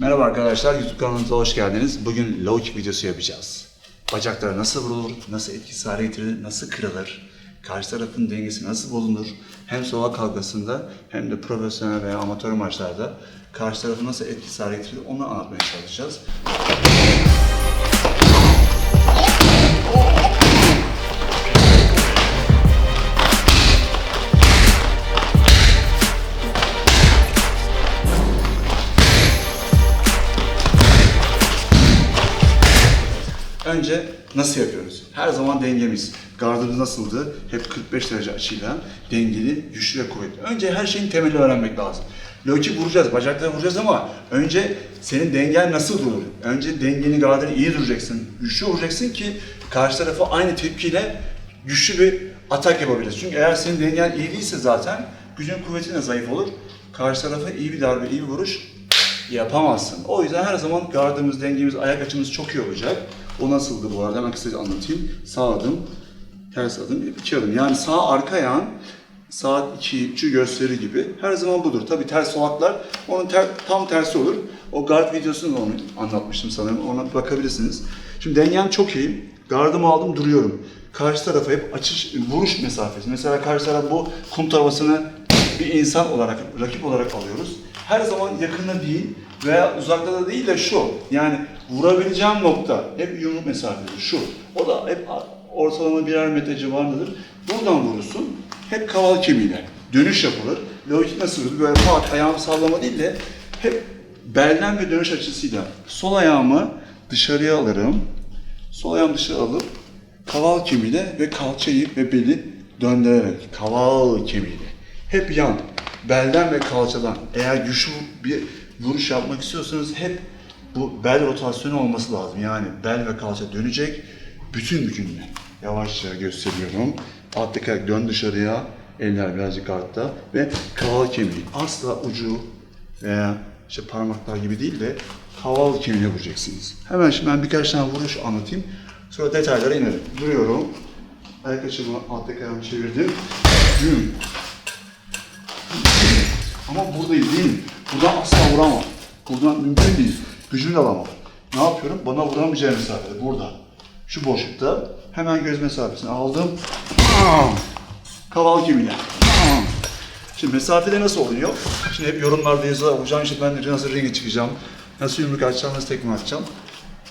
Merhaba arkadaşlar, YouTube kanalımıza hoş geldiniz. Bugün low kick videosu yapacağız. Bacaklara nasıl vurulur, nasıl etkisiz hale getirilir, nasıl kırılır, karşı tarafın dengesi nasıl bulunur, hem sola kalkasında hem de profesyonel veya amatör maçlarda karşı tarafı nasıl etkisiz hale getirilir onu anlatmaya çalışacağız. Önce nasıl yapıyoruz? Her zaman dengemiz. Gardımız nasıldı? Hep 45 derece açıyla dengeli, güçlü ve kuvvetli. Önce her şeyin temelini öğrenmek lazım. Kick vuracağız, bacakları vuracağız ama önce senin dengen nasıl durur? Önce dengeni, gardını iyi duracaksın. Güçlü vuracaksın ki karşı tarafa aynı tepkiyle güçlü bir atak yapabiliriz. Çünkü eğer senin dengen iyi değilse zaten gücün kuvvetin de zayıf olur. Karşı tarafa iyi bir darbe, iyi bir vuruş yapamazsın. O yüzden her zaman gardımız, dengemiz, ayak açımız çok iyi olacak. O nasıldı bu arada? Hemen kısaca anlatayım. Sağ adım, ters adım, iki adım. Yani sağ arka ayağın saat 2'yi, 3'ü gösteri gibi her zaman budur. Tabi ters solaklar onun ter- tam tersi olur. O guard videosunu da onu anlatmıştım sanırım. Ona bakabilirsiniz. Şimdi dengem çok iyi. Gardımı aldım duruyorum. Karşı tarafa hep açış, vuruş mesafesi. Mesela karşı taraf bu kum torbasını bir insan olarak, rakip olarak alıyoruz. Her zaman yakında değil veya uzakta da değil de şu. Yani vurabileceğim nokta hep yumruk mesafesi şu. O da hep ortalama birer metre civarındadır. Buradan vurursun. Hep kaval kemiğiyle. Dönüş yapılır. Logik nasıl olur? Böyle pat ayağımı sallama değil de hep belden ve dönüş açısıyla. Sol ayağımı dışarıya alırım. Sol ayağımı dışarı alıp kaval kemiğiyle ve kalçayı ve beli döndürerek kaval kemiğiyle. Hep yan, belden ve kalçadan. Eğer güçlü bir vuruş yapmak istiyorsanız hep bu bel rotasyonu olması lazım. Yani bel ve kalça dönecek bütün gücünle. Yavaşça gösteriyorum. Alttaki ayak dön dışarıya, eller birazcık altta ve kaval kemiği. Asla ucu veya işte parmaklar gibi değil de kaval kemiğine vuracaksınız. Hemen şimdi ben birkaç tane vuruş anlatayım. Sonra detaylara inerim. Duruyorum. Ayak açımı alttaki ayağımı çevirdim. Güm. Ama buradayım değil mi? Buradan asla vuramam. Buradan mümkün değil. Gücümü de alamam. Ne yapıyorum? Bana vuramayacağı mesafede. Burada. Şu boşlukta. Hemen göz mesafesini aldım. Kaval gibiyle. Bam! Şimdi mesafede nasıl oluyor? Şimdi hep yorumlarda yazıyorlar. Hocam işte ben nasıl ringe çıkacağım? Nasıl yumruk atacağım? Nasıl tekme atacağım?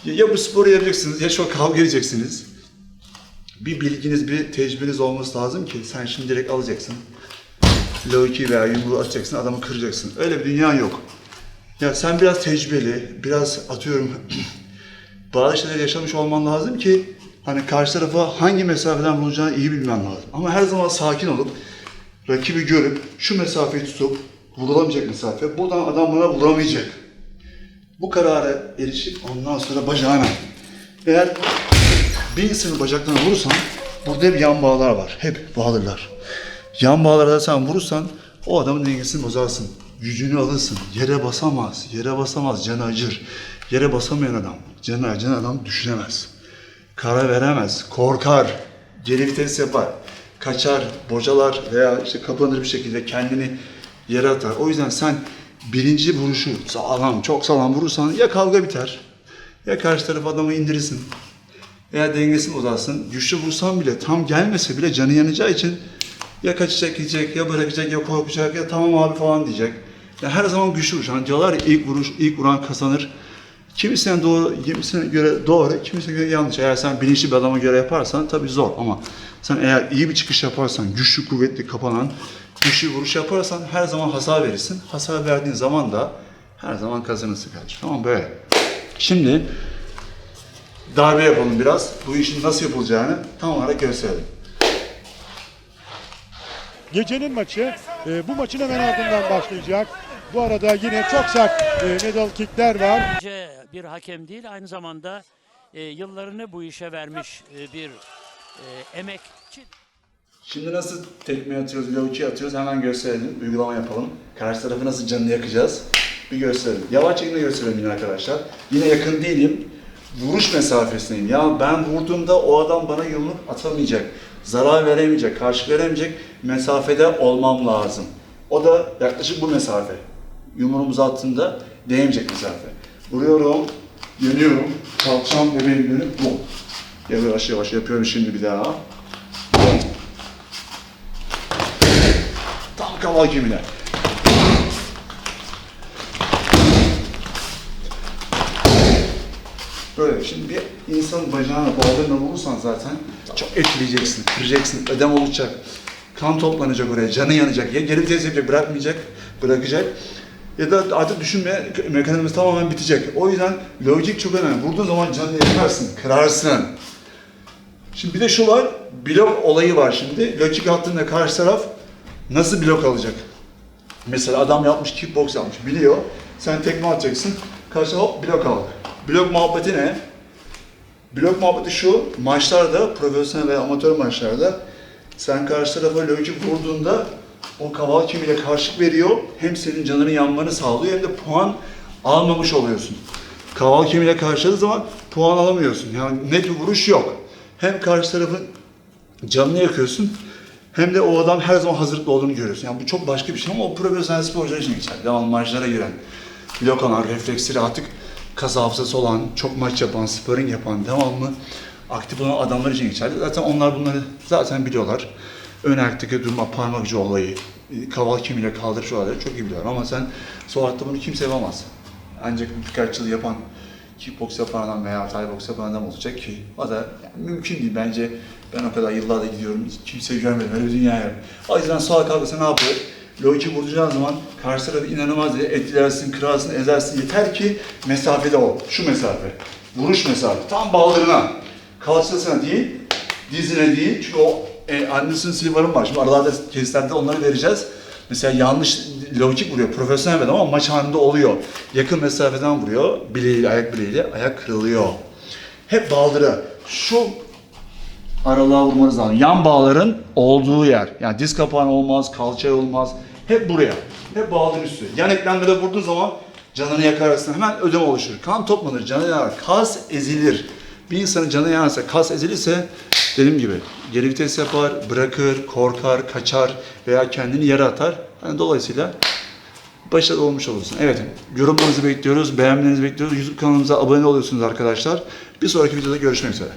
Ya, bu sporu yapacaksınız ya şu kavga edeceksiniz. Bir bilginiz, bir tecrübeniz olması lazım ki sen şimdi direkt alacaksın low kick veya yumruğu atacaksın, adamı kıracaksın. Öyle bir dünya yok. Ya sen biraz tecrübeli, biraz atıyorum bazı şeyler yaşamış olman lazım ki hani karşı tarafa hangi mesafeden vuracağını iyi bilmen lazım. Ama her zaman sakin olup rakibi görüp şu mesafeyi tutup vurulamayacak mesafe. Buradan adam bana vuramayacak. Bu karara erişip ondan sonra bacağına. Eğer bir insanın bacaklarına vurursan burada hep yan bağlar var. Hep bağlılar. Yan bağlarda sen vurursan o adamın dengesini bozarsın. Gücünü alırsın. Yere basamaz. Yere basamaz. Canı acır. Yere basamayan adam, canı acıyan adam düşünemez. Karar veremez. Korkar. Geri vites yapar. Kaçar, bocalar veya işte kapanır bir şekilde kendini yere atar. O yüzden sen birinci vuruşu sağlam, çok sağlam vurursan ya kavga biter ya karşı taraf adamı indirirsin. Veya dengesini bozarsın. Güçlü vursan bile tam gelmese bile canı yanacağı için ya kaçacak gidecek, ya bırakacak, ya korkacak, ya tamam abi falan diyecek. Ya her zaman güçlü vuruş. Hani diyorlar ya ilk vuruş, ilk vuran kazanır. Kimisine doğru, kimisine göre doğru, kimisine göre yanlış. Eğer sen bilinçli bir adama göre yaparsan tabii zor ama sen eğer iyi bir çıkış yaparsan, güçlü, kuvvetli, kapanan, güçlü vuruş yaparsan her zaman hasar verirsin. Hasar verdiğin zaman da her zaman kazanırsın kardeşim. Tamam böyle. Şimdi darbe yapalım biraz. Bu işin nasıl yapılacağını tam olarak gösterelim. Gecenin maçı e, bu maçın hemen ardından başlayacak. Bu arada yine çok sert e, medal kickler var. Bir hakem değil aynı zamanda e, yıllarını bu işe vermiş e, bir e, emekçi. Şimdi nasıl tekme atıyoruz, low kick atıyoruz hemen gösterelim. Uygulama yapalım. Karşı tarafı nasıl canını yakacağız bir gösterelim. Yavaş çekimde gösterelim yine arkadaşlar. Yine yakın değilim. Vuruş mesafesindeyim. Ya ben vurduğumda o adam bana yumruk atamayacak. Zarar veremeyecek, karşı veremeyecek mesafede olmam lazım. O da yaklaşık bu mesafe. Yumruğumuzu attığında değmeyecek mesafe. Vuruyorum, dönüyorum, kalkacağım ve benim dönüp bum. Yavaş yavaş yapıyorum şimdi bir daha. Tam kaval kemiğine. Böyle şimdi bir insanın bacağına baldırına vurursan zaten çok etkileyeceksin, kıracaksın, ödem olacak. Kan toplanacak oraya, canı yanacak. Ya geri vites yapacak, bırakmayacak, bırakacak. Ya da artık düşünme mekanizması tamamen bitecek. O yüzden lojik çok önemli. Vurduğun zaman canını yakarsın, kırarsın. Şimdi bir de şu var, blok olayı var şimdi. Lojik attığında karşı taraf nasıl blok alacak? Mesela adam yapmış, kickbox yapmış, biliyor. Sen tekme atacaksın, karşı hop blok al. Blok muhabbeti ne? Blok muhabbeti şu, maçlarda, profesyonel ve amatör maçlarda sen karşı tarafa lojik vurduğunda o kaval kimiyle karşılık veriyor. Hem senin canının yanmanı sağlıyor hem de puan almamış oluyorsun. Kaval kimiyle karşıladığı zaman puan alamıyorsun. Yani net bir vuruş yok. Hem karşı tarafın canını yakıyorsun hem de o adam her zaman hazırlıklı olduğunu görüyorsun. Yani bu çok başka bir şey ama o profesyonel sporcular için geçerli. Devamlı maçlara giren, blok alan, refleksleri artık kas hafızası olan, çok maç yapan, sparring yapan, devamlı aktif olan adamlar için geçerli. Zaten onlar bunları zaten biliyorlar. Ön ayaktaki durma, parmak ucu olayı, kaval kemiğiyle kaldırış olayları çok iyi biliyorlar. Ama sen sol hayatta bunu kimse yapamaz. Ancak birkaç yıl yapan, kickbox yapan adam veya thai box yapan adam olacak ki o da yani mümkün değil bence. Ben o kadar yıllarda gidiyorum, hiç kimseyi görmedim, öyle bir dünya yok. O yüzden soğa kalkırsa ne yapıyor? Loki vuracağın zaman karşı tarafı inanılmaz etkilersin, kırarsın, ezersin. Yeter ki mesafede ol. Şu mesafe. Vuruş mesafe. Tam baldırına. Kalçasına değil, dizine değil. Çünkü o e, Anderson Silver'ın var. Şimdi aralarda kesitlerde onları vereceğiz. Mesela yanlış logik vuruyor. Profesyonel adam ama maç halinde oluyor. Yakın mesafeden vuruyor. Bileğiyle, ayak bileğiyle ayak kırılıyor. Hep baldıra. Şu aralığa vurmanız lazım. Yan bağların olduğu yer. Yani diz kapağın olmaz, kalça olmaz. Hep buraya. Hep bağların üstü. Yan eklemlere vurduğun zaman canını yakarsın. Hemen ödem oluşur. Kan toplanır, canı yanar. Kas ezilir. Bir insanın canı yanarsa, kas ezilirse dediğim gibi geri vites yapar, bırakır, korkar, kaçar veya kendini yere atar. Yani dolayısıyla başarılı olmuş olursun. Evet, yorumlarınızı bekliyoruz, beğenmenizi bekliyoruz. YouTube kanalımıza abone oluyorsunuz arkadaşlar. Bir sonraki videoda görüşmek üzere.